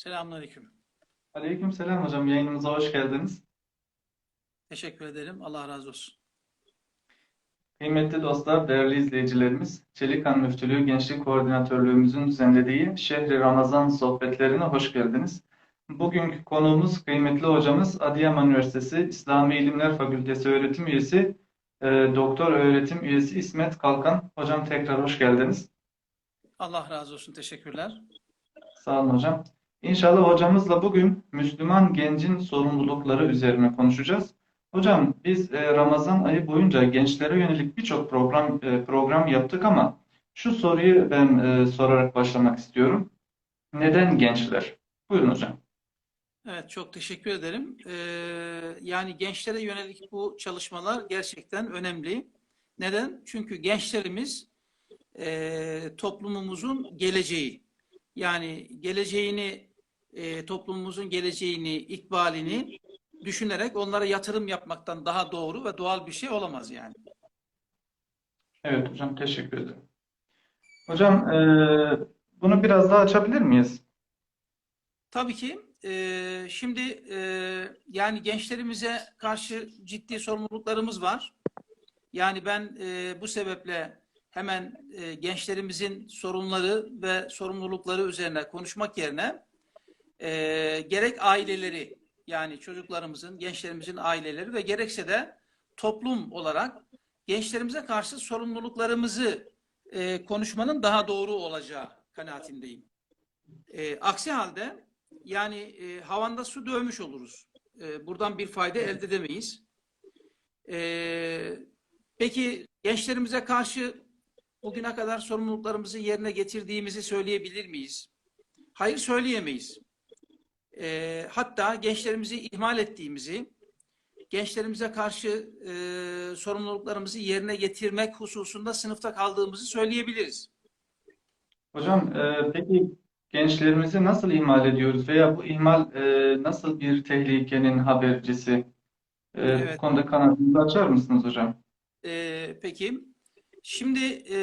Selamünaleyküm. Aleykümselam hocam. Yayınımıza hoş geldiniz. Teşekkür ederim. Allah razı olsun. Kıymetli dostlar, değerli izleyicilerimiz, Çelikan Müftülüğü Gençlik Koordinatörlüğümüzün düzenlediği Şehri Ramazan sohbetlerine hoş geldiniz. Bugünkü konuğumuz kıymetli hocamız Adıyaman Üniversitesi İslami İlimler Fakültesi öğretim üyesi, e, doktor öğretim üyesi İsmet Kalkan. Hocam tekrar hoş geldiniz. Allah razı olsun. Teşekkürler. Sağ olun hocam. İnşallah hocamızla bugün Müslüman gencin sorumlulukları üzerine konuşacağız. Hocam biz e, Ramazan ayı boyunca gençlere yönelik birçok program e, program yaptık ama şu soruyu ben e, sorarak başlamak istiyorum. Neden gençler? Buyurun hocam. Evet, çok teşekkür ederim. Yani gençlere yönelik bu çalışmalar gerçekten önemli. Neden? Çünkü gençlerimiz toplumumuzun geleceği. Yani geleceğini, e, toplumumuzun geleceğini, ikbalini düşünerek onlara yatırım yapmaktan daha doğru ve doğal bir şey olamaz yani. Evet hocam teşekkür ederim. Hocam e, bunu biraz daha açabilir miyiz? Tabii ki. Eee, şimdi eee, yani gençlerimize karşı ciddi sorumluluklarımız var. Yani ben eee, bu sebeple hemen eee, gençlerimizin sorunları ve sorumlulukları üzerine konuşmak yerine eee, gerek aileleri yani çocuklarımızın, gençlerimizin aileleri ve gerekse de toplum olarak gençlerimize karşı sorumluluklarımızı eee, konuşmanın daha doğru olacağı kanaatindeyim. Eee, aksi halde yani e, havanda su dövmüş oluruz. E, buradan bir fayda elde edemeyiz. E, peki gençlerimize karşı bugüne kadar sorumluluklarımızı yerine getirdiğimizi söyleyebilir miyiz? Hayır söyleyemeyiz. E, hatta gençlerimizi ihmal ettiğimizi, gençlerimize karşı e, sorumluluklarımızı yerine getirmek hususunda sınıfta kaldığımızı söyleyebiliriz. Hocam e, peki gençlerimizi nasıl ihmal ediyoruz veya bu ihmal e, nasıl bir tehlikenin habercisi? E, bu Evet. konuda kanaatinizi açar mısınız hocam? Ee, peki. Şimdi e,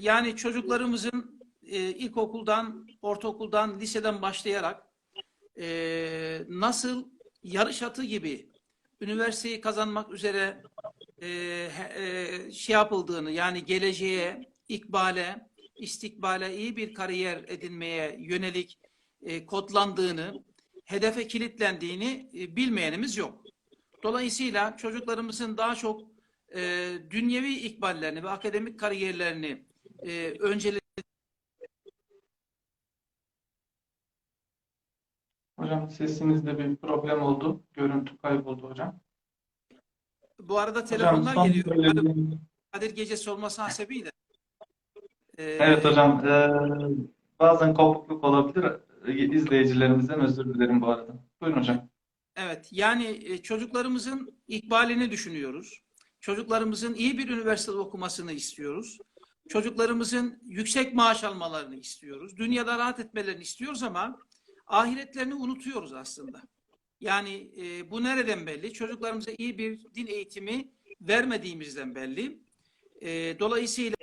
yani çocuklarımızın e, ilkokuldan, ortaokuldan, liseden başlayarak e, nasıl yarış atı gibi üniversiteyi kazanmak üzere e, e, şey yapıldığını yani geleceğe, ikbale, istikbale iyi bir kariyer edinmeye yönelik e, kodlandığını, hedefe kilitlendiğini e, bilmeyenimiz yok. Dolayısıyla çocuklarımızın daha çok e, dünyevi ikballerini ve akademik kariyerlerini e, öncele Hocam sesinizde bir problem oldu. Görüntü kayboldu hocam. bu arada Hocam telefonlar son geliyor. Kadir, Kadir gecesi olması hasebiyle. E, Evet hocam. e, bazen kopukluk olabilir. E, İzleyicilerimizden özür dilerim bu arada. Buyurun hocam. Evet, yani e, çocuklarımızın ikbalini düşünüyoruz. Çocuklarımızın iyi bir üniversitede okumasını istiyoruz. Çocuklarımızın yüksek maaş almalarını istiyoruz. Dünyada rahat etmelerini istiyoruz ama ahiretlerini unutuyoruz aslında. Yani e, bu nereden belli? Çocuklarımıza iyi bir din eğitimi vermediğimizden belli. E, dolayısıyla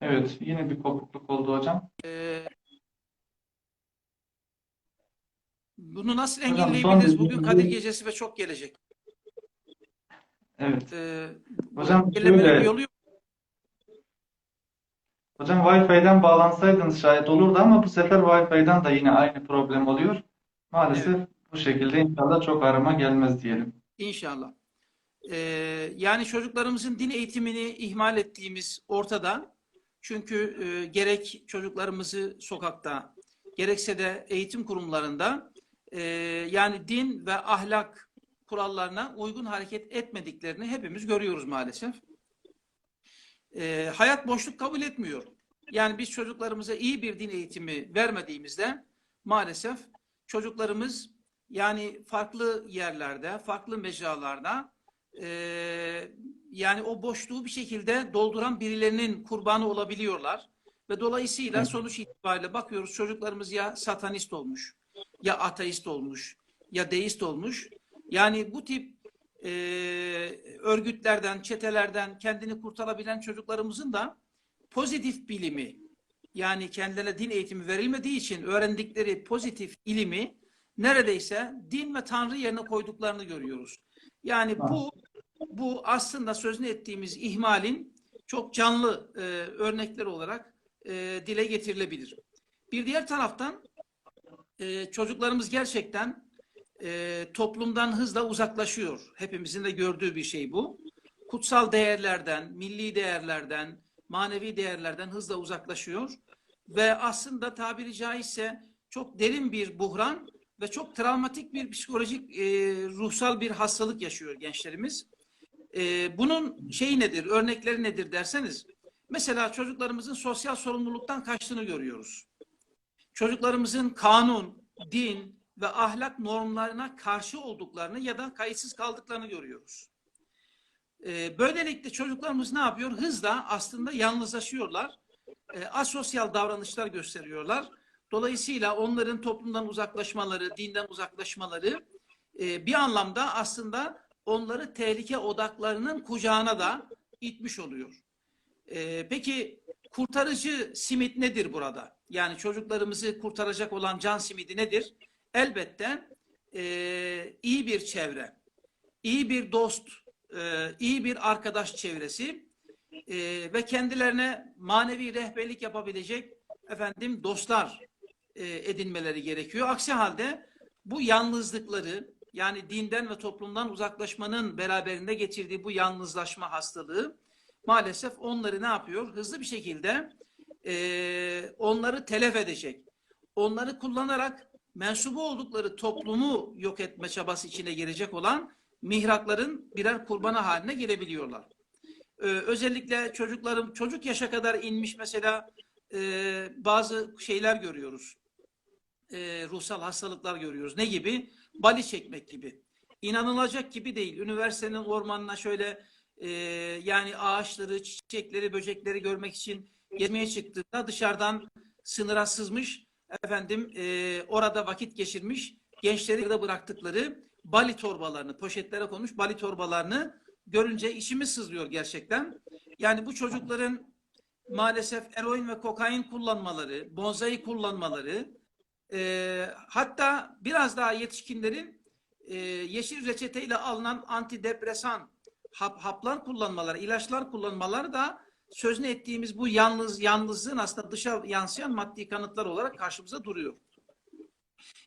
Evet, yine bir kopukluk oldu hocam. e, bunu nasıl Hocam, engelleyebiliriz? Bugün Kadir Gecesi ve çok gelecek. Evet. E, Hocam şöyle- yolu yok. Hocam Wi-Fi'den bağlansaydınız şayet olurdu ama bu sefer Wi-Fi'den da yine aynı problem oluyor. Maalesef bu şekilde inşallah çok arama gelmez diyelim. İnşallah. Ee, yani çocuklarımızın din eğitimini ihmal ettiğimiz ortada. Çünkü e, gerek çocuklarımızı sokakta, gerekse de eğitim kurumlarında e, yani din ve ahlak kurallarına uygun hareket etmediklerini hepimiz görüyoruz maalesef. E, hayat boşluk kabul etmiyor. Yani biz çocuklarımıza iyi bir din eğitimi vermediğimizde maalesef çocuklarımız yani farklı yerlerde, farklı mecralarda e, yani o boşluğu bir şekilde dolduran birilerinin kurbanı olabiliyorlar. Ve dolayısıyla sonuç itibariyle bakıyoruz çocuklarımız ya satanist olmuş, ya ateist olmuş, ya deist olmuş. Yani bu tip e, örgütlerden, çetelerden kendini kurtarabilen çocuklarımızın da pozitif bilimi, yani kendilerine din eğitimi verilmediği için öğrendikleri pozitif ilimi neredeyse din ve Tanrı yerine koyduklarını görüyoruz. Yani bu bu aslında sözünü ettiğimiz ihmalin çok canlı e, örnekler olarak e, dile getirilebilir. Bir diğer taraftan e, çocuklarımız gerçekten e, toplumdan hızla uzaklaşıyor. Hepimizin de gördüğü bir şey bu. Kutsal değerlerden, milli değerlerden, manevi değerlerden hızla uzaklaşıyor. Ve aslında tabiri caizse çok derin bir buhran ve çok travmatik bir psikolojik, e, ruhsal bir hastalık yaşıyor gençlerimiz. E, bunun şeyi nedir, örnekleri nedir derseniz, mesela çocuklarımızın sosyal sorumluluktan kaçtığını görüyoruz. Çocuklarımızın kanun, din ve ahlak normlarına karşı olduklarını ya da kayıtsız kaldıklarını görüyoruz. E, böylelikle çocuklarımız ne yapıyor? Hızla aslında yalnızlaşıyorlar. E, asosyal davranışlar gösteriyorlar. Dolayısıyla onların toplumdan uzaklaşmaları, dinden uzaklaşmaları e, bir anlamda aslında onları tehlike odaklarının kucağına da itmiş oluyor. E, peki kurtarıcı simit nedir burada? Yani çocuklarımızı kurtaracak olan can simidi nedir? Elbette e, iyi bir çevre, iyi bir dost, e, iyi bir arkadaş çevresi e, ve kendilerine manevi rehberlik yapabilecek efendim dostlar e, edinmeleri gerekiyor. Aksi halde bu yalnızlıkları yani dinden ve toplumdan uzaklaşmanın beraberinde getirdiği bu yalnızlaşma hastalığı maalesef onları ne yapıyor? Hızlı bir şekilde e, onları telef edecek. Onları kullanarak mensubu oldukları toplumu yok etme çabası içine girecek olan mihrakların birer kurbanı haline gelebiliyorlar. Ee, özellikle çocuklarım çocuk yaşa kadar inmiş mesela e, bazı şeyler görüyoruz. E, ruhsal hastalıklar görüyoruz. Ne gibi? Bali çekmek gibi. İnanılacak gibi değil. Üniversitenin ormanına şöyle e, yani ağaçları, çiçekleri, böcekleri görmek için gezmeye çıktığında dışarıdan sınıra sızmış efendim e, orada vakit geçirmiş gençleri de bıraktıkları bali torbalarını, poşetlere konmuş bali torbalarını görünce içimiz sızlıyor gerçekten. Yani bu çocukların maalesef eroin ve kokain kullanmaları, bonzai kullanmaları, e, hatta biraz daha yetişkinlerin e, yeşil reçeteyle alınan antidepresan hap, haplar kullanmaları, ilaçlar kullanmaları da sözünü ettiğimiz bu yalnız yalnızlığın aslında dışa yansıyan maddi kanıtlar olarak karşımıza duruyor.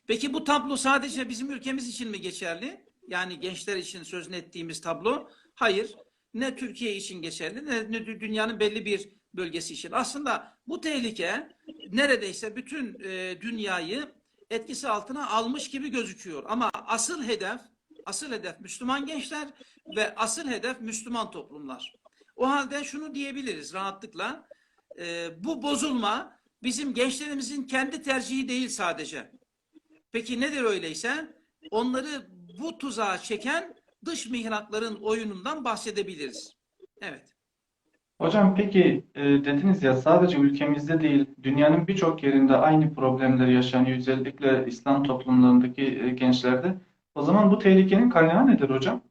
Peki bu tablo sadece bizim ülkemiz için mi geçerli? Yani gençler için sözünü ettiğimiz tablo. Hayır. Ne Türkiye için geçerli ne, dünyanın belli bir bölgesi için. Aslında bu tehlike neredeyse bütün e, dünyayı etkisi altına almış gibi gözüküyor. Ama asıl hedef, asıl hedef Müslüman gençler ve asıl hedef Müslüman toplumlar. O halde şunu diyebiliriz rahatlıkla. E, bu bozulma bizim gençlerimizin kendi tercihi değil sadece. Peki nedir öyleyse? Onları bu tuzağa çeken dış mihrakların oyunundan bahsedebiliriz. Evet. Hocam peki e, dediniz ya sadece ülkemizde değil dünyanın birçok yerinde aynı problemler yaşanıyor özellikle İslam toplumlarındaki e, gençlerde. O zaman bu tehlikenin kaynağı nedir hocam?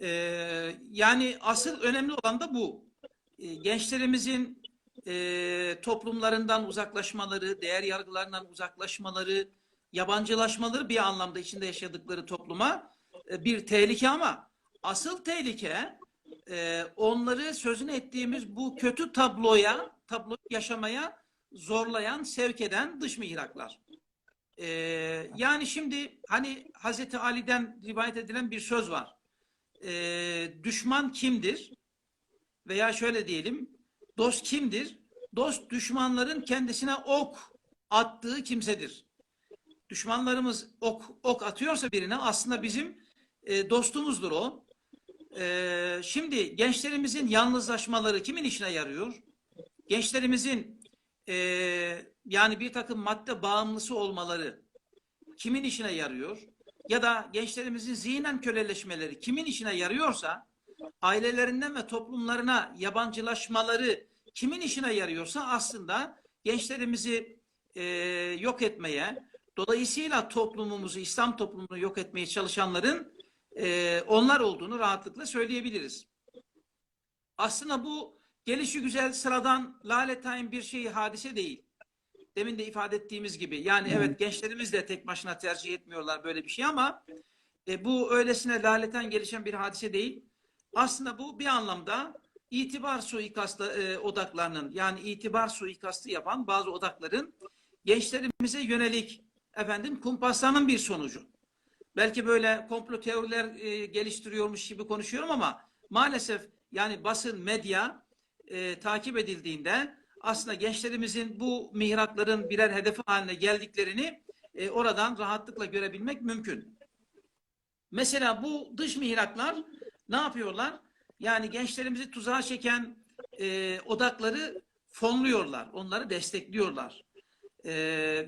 Ee, yani asıl önemli olan da bu. Ee, gençlerimizin e, toplumlarından uzaklaşmaları, değer yargılarından uzaklaşmaları, yabancılaşmaları bir anlamda içinde yaşadıkları topluma e, bir tehlike ama asıl tehlike e, onları sözünü ettiğimiz bu kötü tabloya, tablo yaşamaya zorlayan, sevk eden dış mihraklar. E, yani şimdi hani Hazreti Ali'den rivayet edilen bir söz var. E, düşman kimdir? Veya şöyle diyelim, dost kimdir? Dost düşmanların kendisine ok attığı kimsedir. Düşmanlarımız ok, ok atıyorsa birine aslında bizim e, dostumuzdur o. E, şimdi gençlerimizin yalnızlaşmaları kimin işine yarıyor? Gençlerimizin e, yani bir takım madde bağımlısı olmaları kimin işine yarıyor? Ya da gençlerimizin zihnen köleleşmeleri kimin işine yarıyorsa ailelerinden ve toplumlarına yabancılaşmaları kimin işine yarıyorsa aslında gençlerimizi e, yok etmeye, dolayısıyla toplumumuzu, İslam toplumunu yok etmeye çalışanların e, onlar olduğunu rahatlıkla söyleyebiliriz. Aslında bu gelişi güzel sıradan lale bir şey hadise değil. Demin de ifade ettiğimiz gibi. Yani evet gençlerimiz de tek başına tercih etmiyorlar böyle bir şey ama e, bu öylesine laleten gelişen bir hadise değil. Aslında bu bir anlamda itibar suikastı e, odaklarının yani itibar suikastı yapan bazı odakların gençlerimize yönelik efendim kumpaslarının bir sonucu. Belki böyle komplo teoriler e, geliştiriyormuş gibi konuşuyorum ama maalesef yani basın, medya e, takip edildiğinde aslında gençlerimizin bu mihrakların birer hedefi haline geldiklerini e, oradan rahatlıkla görebilmek mümkün. Mesela bu dış mihraklar ne yapıyorlar? Yani gençlerimizi tuzağa çeken e, odakları fonluyorlar, onları destekliyorlar. E,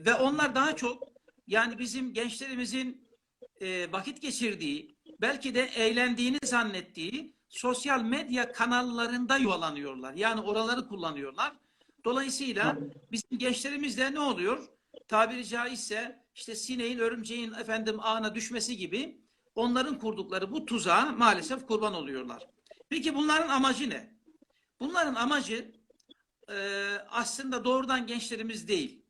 ve onlar daha çok yani bizim gençlerimizin e, vakit geçirdiği, belki de eğlendiğini zannettiği sosyal medya kanallarında yuvalanıyorlar. Yani oraları kullanıyorlar. Dolayısıyla bizim gençlerimiz de ne oluyor? Tabiri caizse işte sineğin, örümceğin efendim ağına düşmesi gibi onların kurdukları bu tuzağa maalesef kurban oluyorlar. Peki bunların amacı ne? Bunların amacı e, aslında doğrudan gençlerimiz değil.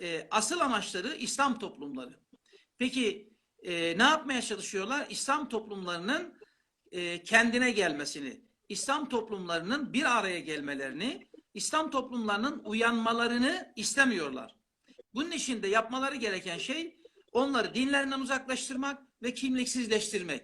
E, asıl amaçları İslam toplumları. Peki e, ne yapmaya çalışıyorlar? İslam toplumlarının e, kendine gelmesini, İslam toplumlarının bir araya gelmelerini, İslam toplumlarının uyanmalarını istemiyorlar. Bunun için de yapmaları gereken şey onları dinlerinden uzaklaştırmak ve kimliksizleştirmek.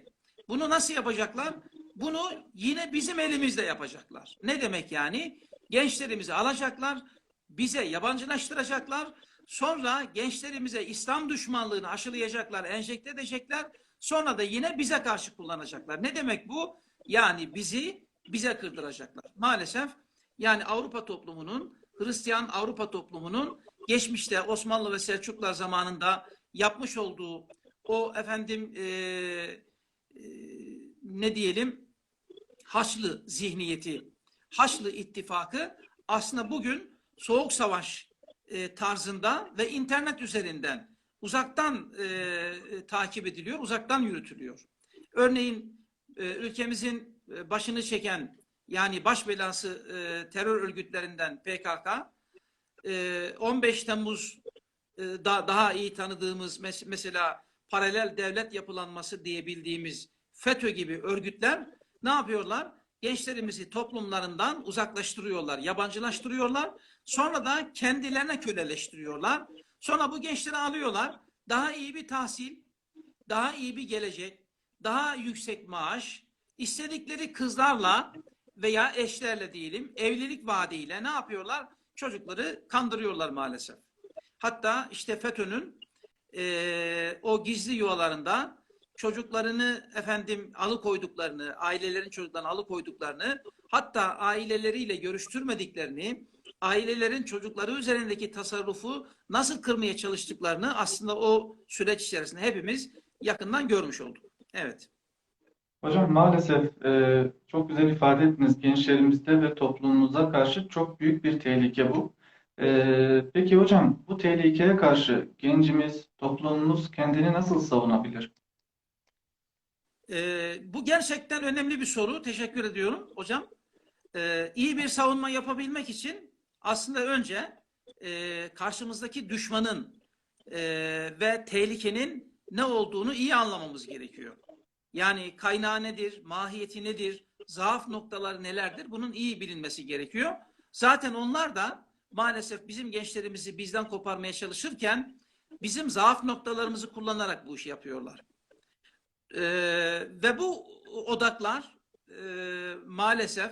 Bunu nasıl yapacaklar? Bunu yine bizim elimizde yapacaklar. Ne demek yani? Gençlerimizi alacaklar, bize yabancılaştıracaklar. Sonra gençlerimize İslam düşmanlığını aşılayacaklar, enjekte edecekler. Sonra da yine bize karşı kullanacaklar. Ne demek bu? Yani bizi bize kırdıracaklar. Maalesef yani Avrupa toplumunun, Hristiyan Avrupa toplumunun geçmişte Osmanlı ve Selçuklular zamanında yapmış olduğu o efendim e, e, ne diyelim Haçlı zihniyeti, Haçlı ittifakı aslında bugün Soğuk Savaş e, tarzında ve internet üzerinden uzaktan e, takip ediliyor, uzaktan yürütülüyor. Örneğin e, ülkemizin e, başını çeken yani baş belası e, terör örgütlerinden PKK, e, 15 Temmuz e, da, daha iyi tanıdığımız mes mesela paralel devlet yapılanması diyebildiğimiz FETÖ gibi örgütler ne yapıyorlar? Gençlerimizi toplumlarından uzaklaştırıyorlar, yabancılaştırıyorlar. Sonra da kendilerine köleleştiriyorlar. Sonra bu gençleri alıyorlar. Daha iyi bir tahsil, daha iyi bir gelecek, daha yüksek maaş, istedikleri kızlarla veya eşlerle diyelim evlilik vaadiyle ne yapıyorlar? Çocukları kandırıyorlar maalesef. Hatta işte FETÖ'nün e, o gizli yuvalarında çocuklarını efendim alıkoyduklarını, ailelerin çocuklarını alıkoyduklarını, hatta aileleriyle görüştürmediklerini, ailelerin çocukları üzerindeki tasarrufu nasıl kırmaya çalıştıklarını aslında o süreç içerisinde hepimiz yakından görmüş olduk. Evet. Hocam maalesef e, çok güzel ifade ettiniz. Gençlerimizde ve toplumumuza karşı çok büyük bir tehlike bu. E, peki hocam bu tehlikeye karşı gencimiz, toplumumuz kendini nasıl savunabilir? Ee, bu gerçekten önemli bir soru. Teşekkür ediyorum hocam. Ee, iyi bir savunma yapabilmek için aslında önce e, karşımızdaki düşmanın e, ve tehlikenin ne olduğunu iyi anlamamız gerekiyor. Yani kaynağı nedir, mahiyeti nedir, zaaf noktaları nelerdir bunun iyi bilinmesi gerekiyor. Zaten onlar da maalesef bizim gençlerimizi bizden koparmaya çalışırken bizim zaaf noktalarımızı kullanarak bu işi yapıyorlar. Ee, ve bu odaklar e, maalesef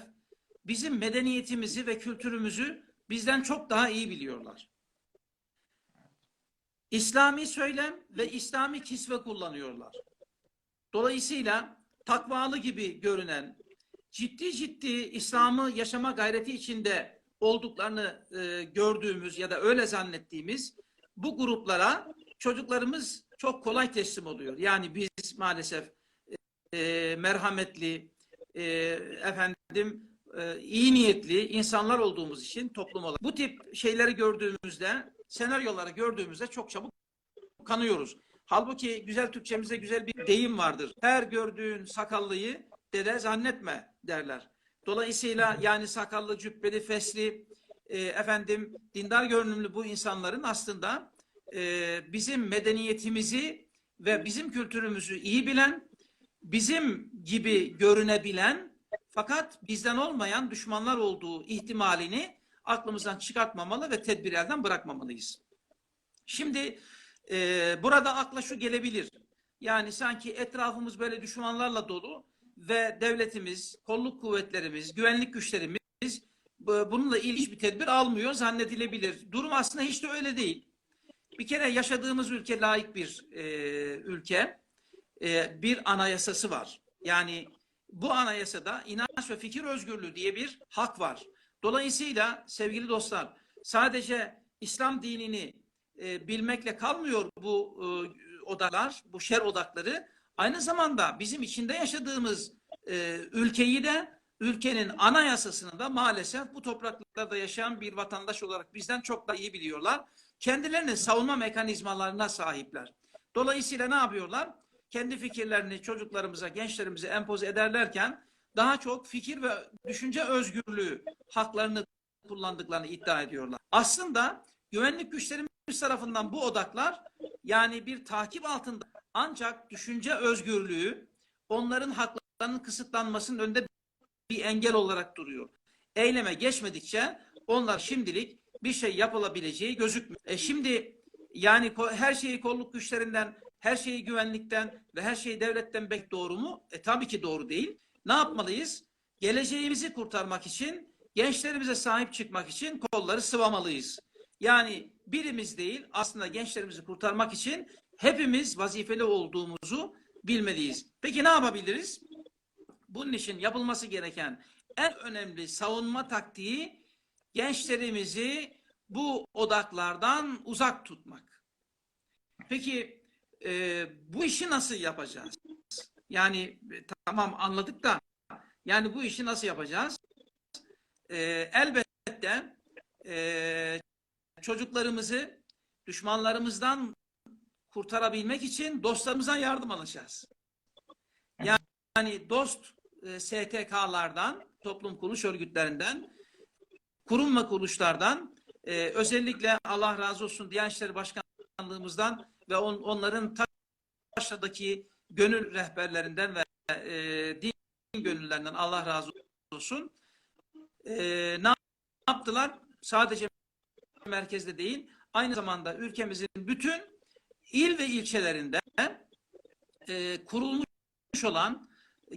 bizim medeniyetimizi ve kültürümüzü bizden çok daha iyi biliyorlar. İslami söylem ve İslami kisve kullanıyorlar. Dolayısıyla takvalı gibi görünen, ciddi ciddi İslam'ı yaşama gayreti içinde olduklarını e, gördüğümüz ya da öyle zannettiğimiz bu gruplara çocuklarımız çok kolay teslim oluyor. Yani biz maalesef e, merhametli, e, efendim e, iyi niyetli insanlar olduğumuz için toplum olarak bu tip şeyleri gördüğümüzde, senaryoları gördüğümüzde çok çabuk kanıyoruz. Halbuki güzel Türkçemizde güzel bir deyim vardır. Her gördüğün sakallıyı dede zannetme derler. Dolayısıyla yani sakallı, cübbeli, fesli, e, efendim dindar görünümlü bu insanların aslında e, bizim medeniyetimizi ve bizim kültürümüzü iyi bilen, bizim gibi görünebilen fakat bizden olmayan düşmanlar olduğu ihtimalini aklımızdan çıkartmamalı ve tedbir elden bırakmamalıyız. Şimdi e, burada akla şu gelebilir. Yani sanki etrafımız böyle düşmanlarla dolu ve devletimiz, kolluk kuvvetlerimiz, güvenlik güçlerimiz bu- bununla ilgili bir tedbir almıyor zannedilebilir. Durum aslında hiç de öyle değil. Bir kere yaşadığımız ülke layık bir e, ülke. E, bir anayasası var. Yani bu anayasada inanç ve fikir özgürlüğü diye bir hak var. Dolayısıyla sevgili dostlar sadece İslam dinini e, bilmekle kalmıyor bu e, odalar, bu şer odakları. Aynı zamanda bizim içinde yaşadığımız e, ülkeyi de ülkenin anayasasını da maalesef bu topraklarda yaşayan bir vatandaş olarak bizden çok daha iyi biliyorlar. Kendilerinin savunma mekanizmalarına sahipler. Dolayısıyla ne yapıyorlar? Kendi fikirlerini çocuklarımıza, gençlerimize empoze ederlerken daha çok fikir ve düşünce özgürlüğü haklarını kullandıklarını iddia ediyorlar. Aslında güvenlik güçlerimiz tarafından bu odaklar yani bir takip altında ancak düşünce özgürlüğü onların haklarının kısıtlanmasının önünde bir engel olarak duruyor. Eyleme geçmedikçe onlar şimdilik bir şey yapılabileceği gözükmüyor. E şimdi yani her şeyi kolluk güçlerinden, her şeyi güvenlikten ve her şeyi devletten bek doğru mu? E tabii ki doğru değil. Ne yapmalıyız? Geleceğimizi kurtarmak için, gençlerimize sahip çıkmak için kolları sıvamalıyız. Yani birimiz değil aslında gençlerimizi kurtarmak için hepimiz vazifeli olduğumuzu bilmeliyiz. Peki ne yapabiliriz? Bunun için yapılması gereken en önemli savunma taktiği gençlerimizi bu odaklardan uzak tutmak. Peki e, bu işi nasıl yapacağız? Yani e, tamam anladık da yani bu işi nasıl yapacağız? E, elbette e, çocuklarımızı düşmanlarımızdan kurtarabilmek için dostlarımızdan yardım alacağız. Yani dost e, STK'lardan, toplum kuruluş örgütlerinden, kurum ve kuruluşlardan, e, özellikle Allah razı olsun Diyanet İşleri Başkanlığımızdan ve on- onların Taşra'daki gönül rehberlerinden ve e, din gönüllerinden Allah razı olsun. Ne yaptılar? Sadece merkezde değil, aynı zamanda ülkemizin bütün il ve ilçelerinde e, kurulmuş olan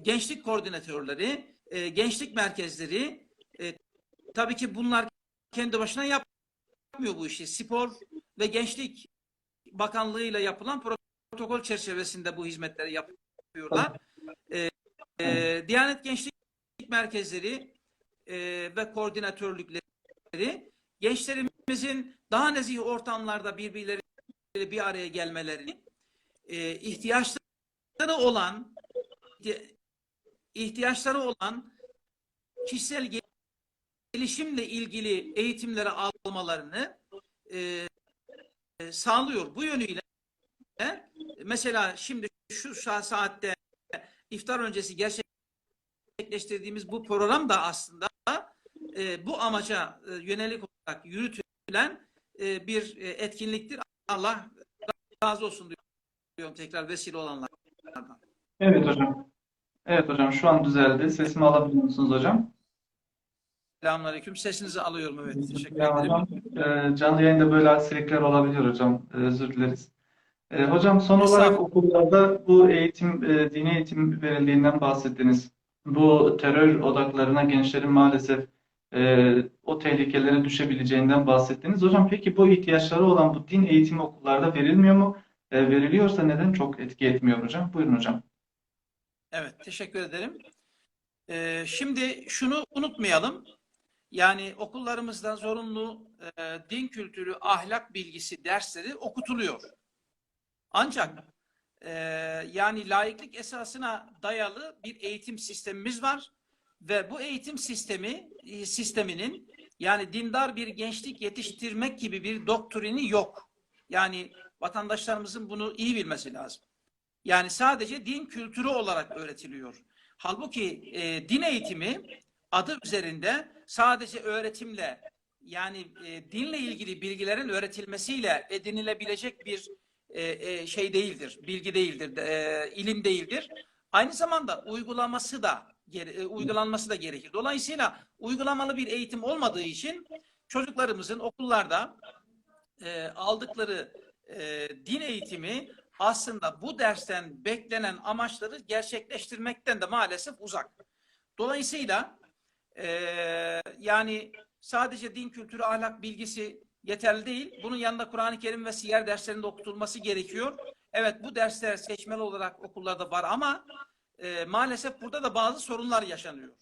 gençlik koordinatörleri, e, gençlik merkezleri, e, tabii ki bunlar kendi başına yapmıyor bu işi. Spor ve Gençlik Bakanlığı ile yapılan protokol çerçevesinde bu hizmetleri yapıyorlar. E, e, Diyanet Gençlik Merkezleri e, ve koordinatörlükleri gençlerimizin daha nezih ortamlarda birbirleriyle bir araya gelmelerini, e, ihtiyaçları olan ihtiyaçları olan kişisel gelişimle ilgili eğitimleri almalarını e, e, sağlıyor. Bu yönüyle mesela şimdi şu sa- saatte iftar öncesi gerçekleştirdiğimiz bu program da aslında e, bu amaca e, yönelik olarak yürütülen e, bir e, etkinliktir. Allah razı olsun diyorum tekrar vesile olanlardan. Evet hocam. Evet hocam şu an düzeldi. Sesimi alabiliyor musunuz hocam? Selamünaleyküm. Sesinizi alıyorum. Evet. Teşekkür ederim. hocam, e, canlı yayında böyle aksilikler olabilir hocam. E, özür dileriz. E, hocam son olarak Estağfurullah. okullarda bu eğitim, e, dini eğitim verildiğinden bahsettiniz. Bu terör odaklarına gençlerin maalesef e, o tehlikelere düşebileceğinden bahsettiniz. Hocam peki bu ihtiyaçları olan bu din eğitimi okullarda verilmiyor mu? E, veriliyorsa neden çok etki etmiyor hocam? Buyurun hocam. Evet. Teşekkür ederim. Ee, şimdi şunu unutmayalım. Yani okullarımızda zorunlu e, din kültürü, ahlak bilgisi dersleri okutuluyor. Ancak e, yani laiklik esasına dayalı bir eğitim sistemimiz var ve bu eğitim sistemi e, sisteminin yani dindar bir gençlik yetiştirmek gibi bir doktrini yok. Yani vatandaşlarımızın bunu iyi bilmesi lazım. Yani sadece din kültürü olarak öğretiliyor. Halbuki e, din eğitimi adı üzerinde sadece öğretimle yani e, dinle ilgili bilgilerin öğretilmesiyle edinilebilecek bir e, e, şey değildir, bilgi değildir, e, ilim değildir. Aynı zamanda uygulaması da uygulanması da gerekir. Dolayısıyla uygulamalı bir eğitim olmadığı için çocuklarımızın okullarda e, aldıkları e, din eğitimi aslında bu dersten beklenen amaçları gerçekleştirmekten de maalesef uzak. Dolayısıyla e, yani sadece din kültürü, ahlak bilgisi yeterli değil. Bunun yanında Kur'an-ı Kerim ve siyer derslerinde okutulması gerekiyor. Evet bu dersler seçmeli olarak okullarda var ama e, maalesef burada da bazı sorunlar yaşanıyor.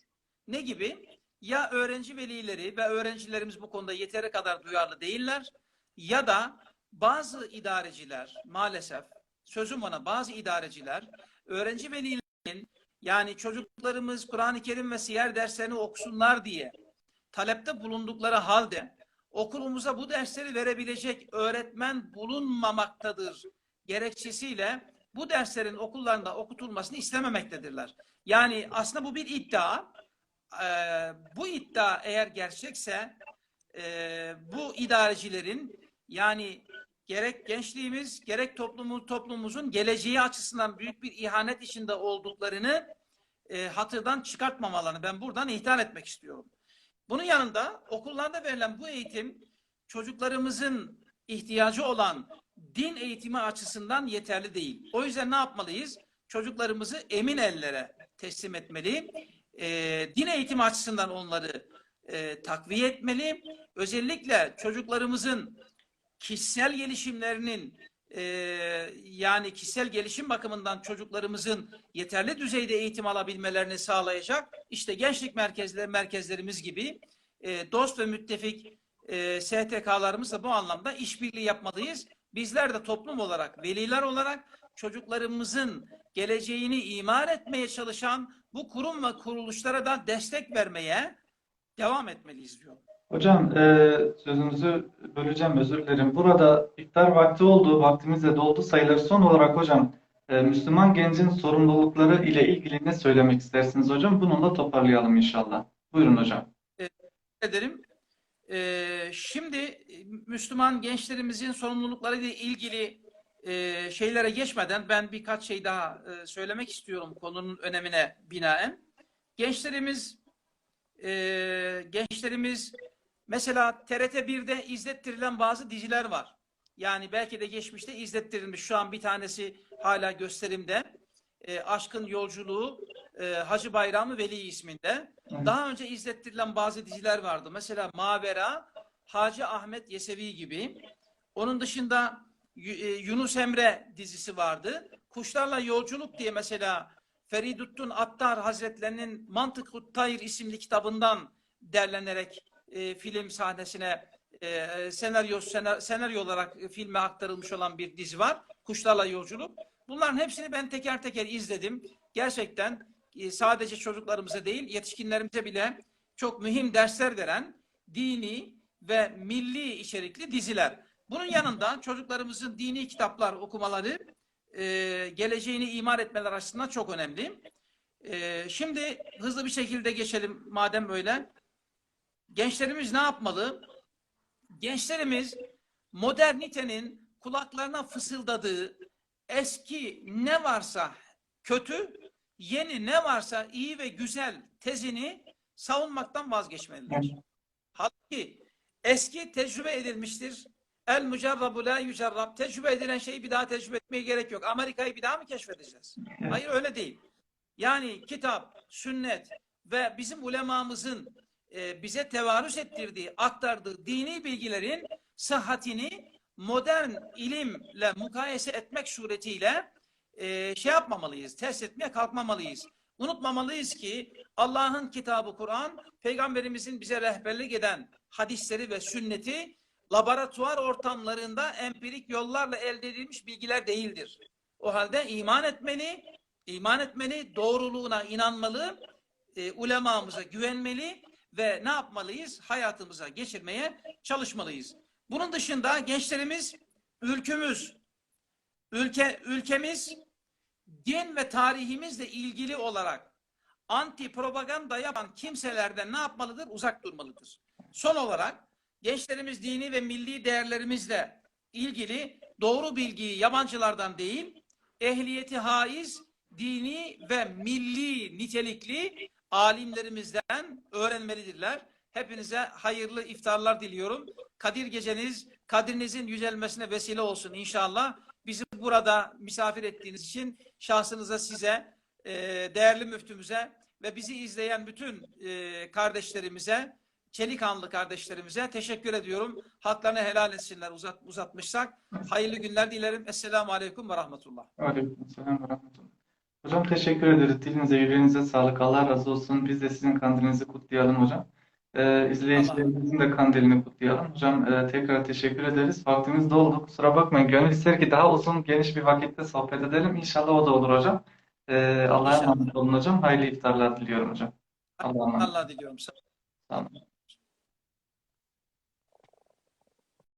Ne gibi? Ya öğrenci velileri ve öğrencilerimiz bu konuda yeteri kadar duyarlı değiller ya da bazı idareciler maalesef sözüm ona bazı idareciler öğrenci velilerin yani çocuklarımız Kur'an-ı Kerim ve siyer derslerini okusunlar diye talepte bulundukları halde okulumuza bu dersleri verebilecek öğretmen bulunmamaktadır gerekçesiyle bu derslerin okullarında okutulmasını istememektedirler. Yani aslında bu bir iddia. Ee, bu iddia eğer gerçekse e, bu idarecilerin yani gerek gençliğimiz gerek toplumu, toplumumuzun geleceği açısından büyük bir ihanet içinde olduklarını e, hatırdan çıkartmamalarını ben buradan ihtar etmek istiyorum. Bunun yanında okullarda verilen bu eğitim çocuklarımızın ihtiyacı olan din eğitimi açısından yeterli değil. O yüzden ne yapmalıyız? Çocuklarımızı emin ellere teslim etmeli. E, din eğitimi açısından onları e, takviye etmeli. Özellikle çocuklarımızın kişisel gelişimlerinin e, yani kişisel gelişim bakımından çocuklarımızın yeterli düzeyde eğitim alabilmelerini sağlayacak işte gençlik merkezleri merkezlerimiz gibi e, dost ve müttefik e, STK'larımızla bu anlamda işbirliği yapmalıyız. Bizler de toplum olarak, veliler olarak çocuklarımızın geleceğini imar etmeye çalışan bu kurum ve kuruluşlara da destek vermeye devam etmeliyiz diyor. Hocam e, sözünüzü böleceğim özür dilerim. Burada iftar vakti oldu, vaktimiz de doldu sayılır. Son olarak hocam e, Müslüman gencin sorumlulukları ile ilgili ne söylemek istersiniz hocam? Bununla toparlayalım inşallah. Buyurun hocam. ederim. Ee, şimdi e, Müslüman gençlerimizin sorumlulukları ile ilgili e, şeylere geçmeden ben birkaç şey daha e, söylemek istiyorum konunun önemine binaen. Gençlerimiz e, gençlerimiz mesela TRT 1'de izlettirilen bazı diziler var. Yani belki de geçmişte izlettirilmiş. Şu an bir tanesi hala gösterimde. E, Aşkın Yolculuğu e, Hacı Bayramı Veli isminde. Daha önce izlettirilen bazı diziler vardı. Mesela Mavera, Hacı Ahmet Yesevi gibi. Onun dışında e, Yunus Emre dizisi vardı. Kuşlarla Yolculuk diye mesela Feriduddin Attar Hazretlerinin Mantık-ı Tayr isimli kitabından derlenerek e, film sahnesine e, senaryo senar- senaryo olarak filme aktarılmış olan bir dizi var. Kuşlarla Yolculuk. Bunların hepsini ben teker teker izledim. Gerçekten sadece çocuklarımıza değil, yetişkinlerimize bile çok mühim dersler veren dini ve milli içerikli diziler. Bunun yanında çocuklarımızın dini kitaplar okumaları e, geleceğini imar etmeler açısından çok önemli. E, şimdi hızlı bir şekilde geçelim madem öyle. Gençlerimiz ne yapmalı? Gençlerimiz modernitenin kulaklarına fısıldadığı eski ne varsa kötü, yeni ne varsa iyi ve güzel tezini savunmaktan vazgeçmeliler. Halbuki eski tecrübe edilmiştir. El mücerrabu la yücerrab. Tecrübe edilen şeyi bir daha tecrübe etmeye gerek yok. Amerika'yı bir daha mı keşfedeceğiz? Hayır öyle değil. Yani kitap, sünnet ve bizim ulemamızın e, bize tevarüs ettirdiği, aktardığı dini bilgilerin sıhhatini modern ilimle mukayese etmek suretiyle e, şey yapmamalıyız, test etmeye kalkmamalıyız. Unutmamalıyız ki Allah'ın kitabı Kur'an, Peygamberimizin bize rehberlik eden hadisleri ve sünneti laboratuvar ortamlarında empirik yollarla elde edilmiş bilgiler değildir. O halde iman etmeli, iman etmeli, doğruluğuna inanmalı, e, ulemamıza güvenmeli ve ne yapmalıyız? Hayatımıza geçirmeye çalışmalıyız. Bunun dışında gençlerimiz, ülkümüz, ülke ülkemiz din ve tarihimizle ilgili olarak anti propaganda yapan kimselerden ne yapmalıdır? Uzak durmalıdır. Son olarak gençlerimiz dini ve milli değerlerimizle ilgili doğru bilgiyi yabancılardan değil, ehliyeti haiz, dini ve milli nitelikli alimlerimizden öğrenmelidirler. Hepinize hayırlı iftarlar diliyorum. Kadir geceniz, kadrinizin yücelmesine vesile olsun inşallah. Burada misafir ettiğiniz için şahsınıza size, e, değerli müftümüze ve bizi izleyen bütün e, kardeşlerimize, Çelikanlı kardeşlerimize teşekkür ediyorum. Haklarını helal etsinler uzat, uzatmışsak. Hayırlı günler dilerim. Esselamu Aleyküm ve Rahmetullah. Aleykümselam ve rahmetullah. Hocam teşekkür ederiz. Dilinize, yüreğinize sağlık. Allah razı olsun. Biz de sizin kandilinizi kutlayalım hocam. Ee, izleyicilerimizin de kandilini kutlayalım. Hocam e, tekrar teşekkür ederiz. Vaktimiz doldu. Kusura bakmayın. Gönül ister ki daha uzun, geniş bir vakitte sohbet edelim. İnşallah o da olur hocam. Ee, Allah'a emanet olun hocam. Hayırlı iftarlar diliyorum hocam. Allah'a emanet. Allah diliyorum. Sağ olun.